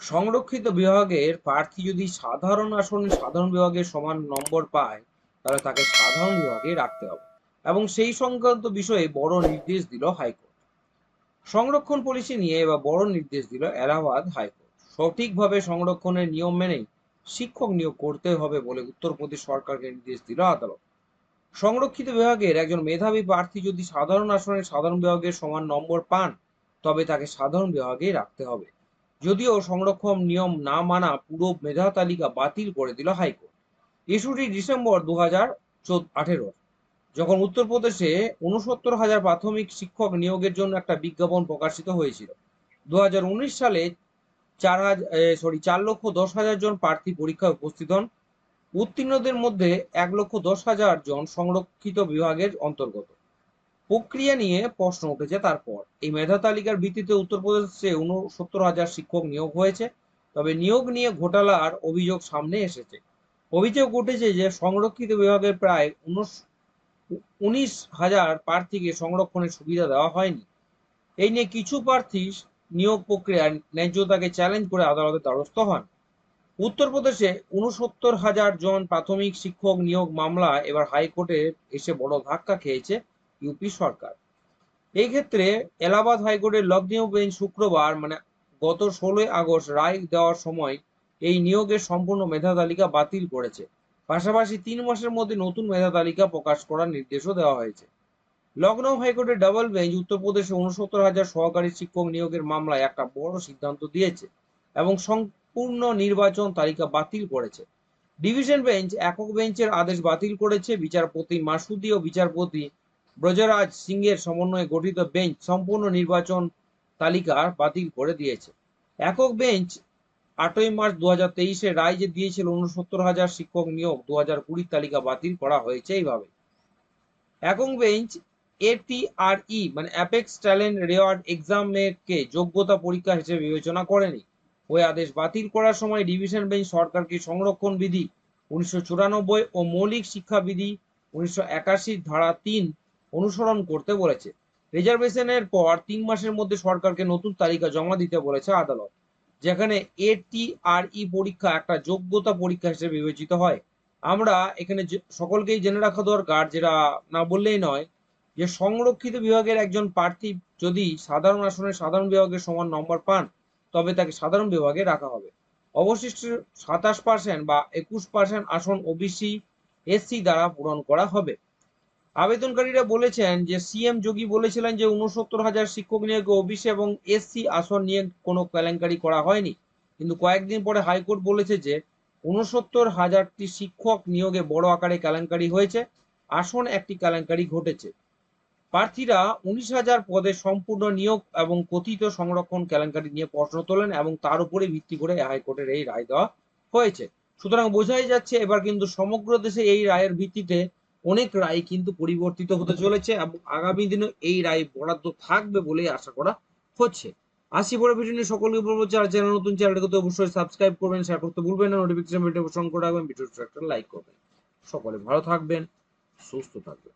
সংরক্ষিত বিভাগের প্রার্থী যদি সাধারণ আসনে সাধারণ বিভাগের সমান নম্বর পায়, তাহলে তাকে সাধারণ বিভাগে রাখতে হবে। এবং সেই সংক্রান্ত বিষয়ে বড় নির্দেশ দিল হাইকোর্ট। সংরক্ষণ পলিসি নিয়ে এবার বড় নির্দেশ দিল এলাহাবাদ হাইকোর্ট। সঠিকভাবে সংরক্ষণের নিয়ম মেনেই শিক্ষক নিয়োগ করতে হবে বলে উত্তরপ্রদেশ সরকারকে নির্দেশ দিল আদালত। সংরক্ষিত বিভাগের একজন মেধাবী প্রার্থী যদি সাধারণ আসনে সাধারণ বিভাগের সমান নম্বর পান, তবে তাকে সাধারণ বিভাগেই রাখতে হবে। যদিও সংরক্ষণ নিয়ম না মানা পুরো মেধা তালিকা বাতিল করে দিল হাইকোর্ট। ইস্যুটি ডিসেম্বর দু হাজার আঠেরো, যখন উত্তরপ্রদেশে উনসত্তর হাজার প্রাথমিক শিক্ষক নিয়োগের জন্য একটা বিজ্ঞাপন প্রকাশিত হয়েছিল দু হাজার উনিশ সালে চার হাজার সরি চার লক্ষ দশ হাজার জন প্রার্থী পরীক্ষায় উপস্থিত হন। উত্তীর্ণদের মধ্যে এক লক্ষ দশ হাজার জন সংরক্ষিত বিভাগের অন্তর্গত। প্রক্রিয়া নিয়ে প্রশ্ন উঠেছে তারপর। এই মেধা তালিকার ভিত্তিতে উত্তরপ্রদেশে উনসত্তর হাজার শিক্ষক নিয়োগ হয়েছে, তবে নিয়োগ নিয়ে ঘোটালার অভিযোগ সামনে এসেছে। অভিযোগ উঠেছে যে সংরক্ষিত বিভাগের প্রায় উনিশ হাজার প্রার্থীকে সংরক্ষণের সুবিধা দেওয়া হয়নি। এই নিয়ে কিছু প্রার্থী নিয়োগ প্রক্রিয়ার ন্যায্যতাকে চ্যালেঞ্জ করে আদালতের দ্বারস্থ হন। উত্তরপ্রদেশে উনসত্তর হাজার জন প্রাথমিক শিক্ষক নিয়োগ মামলা এবার হাইকোর্টে এসে বড় ধাক্কা খেয়েছে। ইউপি সরকার। এই ক্ষেত্রে এলাহাবাদ হাইকোর্টের লগ্নীয় বেঞ্চ শুক্রবার মানে গত ষোলোই আগস্ট রায় দেওয়ার সময় এই নিয়োগের সম্পূর্ণ মেধা তালিকা বাতিল করেছে। পাশাপাশি তিন মাসের মধ্যে নতুন মেধা তালিকা প্রকাশ করার নির্দেশও দেওয়া হয়েছে। লখনৌ হাইকোর্টের ডাবল বেঞ্চ, উত্তরপ্রদেশে উনসত্তর হাজার সহকারী শিক্ষক নিয়োগের মামলায় একটা বড় সিদ্ধান্ত দিয়েছে এবং সম্পূর্ণ নির্বাচন তালিকা বাতিল করেছে। ডিভিশন বেঞ্চ একক বেঞ্চের আদেশ বাতিল করেছে। বিচারপতি মাসুদি ও বিচারপতি ব্রজরাজ সিং এর সমন্বয়ে গঠিত বেঞ্চ সম্পূর্ণ নির্বাচন তালিকা বাতিল করে দিয়েছে। একক বেঞ্চ আটই মার্চ দু হাজার তেইশে রায় যে দিয়েছিল উনসত্তর হাজার শিক্ষক নিয়োগ দু হাজার কুড়ির তালিকা বাতিল করা হয়েছে এইভাবে। একক বেঞ্চ এটিআরই মানে অ্যাপেক্স ট্যালেন্ট রেওয়ার্ড এক্সামকে যোগ্যতা পরীক্ষা হিসেবে বিবেচনা করেনি। ওই আদেশ বাতিল করার সময় ডিভিশন বেঞ্চ সরকারকে সংরক্ষণ বিধি উনিশশো চুরানব্বই ও মৌলিক শিক্ষা বিধি উনিশশো একাশি ধারা তিন অনুসরণ করতে বলেছে। রিজার্ভেশনের পর তিন মাসের মধ্যে সরকারকে নতুন তালিকা জমা দিতে বলেছে আদালত, যেখানে এটিআরই পরীক্ষা একটা যোগ্যতা পরীক্ষা হিসেবে বিবেচিত হয়। আমরা এখানে সকলকেই জেনে রাখা দরকার, যেটা না বললেই নয়, যে সংরক্ষিত বিভাগের একজন প্রার্থী যদি সাধারণ আসনে সাধারণ বিভাগের সমান নম্বর পান, তবে তাকে সাধারণ বিভাগে রাখা হবে। অবশিষ্ট সাতাশ পার্সেন্ট বা একুশ পার্সেন্ট আসন ওবিসি, এসসি দ্বারা পূরণ করা হবে। আবেদনকারীরা বলেছেন যে সিএম যোগী বলেছিলেন যে উনসত্তর হাজার শিক্ষক নিয়োগে ওবিসি এবং এসসি আসন নিয়ে কোনো কেলেঙ্কারি করা হয়নি। কিন্তু কয়েকদিন পরে হাইকোর্ট বলেছে যে উনসত্তর হাজারটি শিক্ষক নিয়োগে বড় আকারে কেলেঙ্কারি হয়েছে। আসন একটি কেলেঙ্কারি ঘটেছে। প্রার্থীরা উনিশ হাজার পদে সম্পূর্ণ নিয়োগ এবং কথিত সংরক্ষণ কেলেঙ্কারি নিয়ে প্রশ্ন তোলেন এবং তার উপরে ভিত্তি করে হাইকোর্টের এই রায় দেওয়া হয়েছে। সুতরাং বোঝাই যাচ্ছে এবার কিন্তু সমগ্র দেশে এই রায়ের ভিত্তিতে অনেক রায় কিন্তু পরিবর্তিত হতে চলেছে এবং আগামী দিনে এই রায় বরাদ্দ থাকবে বলে আশা করা হচ্ছে। আসি পরে ভিডিও নিয়ে সকলকে বলব, যারা চ্যানেল নতুন, চ্যানেলটাকে তো অবশ্যই সাবস্ক্রাইব করবেন শেয়ার করতে ভুলবেন না নোটিফিকেশন ভিডিও সঙ্গে রাখবেন ভিডিওটা একটা লাইক করবেন। সকলে ভালো থাকবেন, সুস্থ থাকবেন।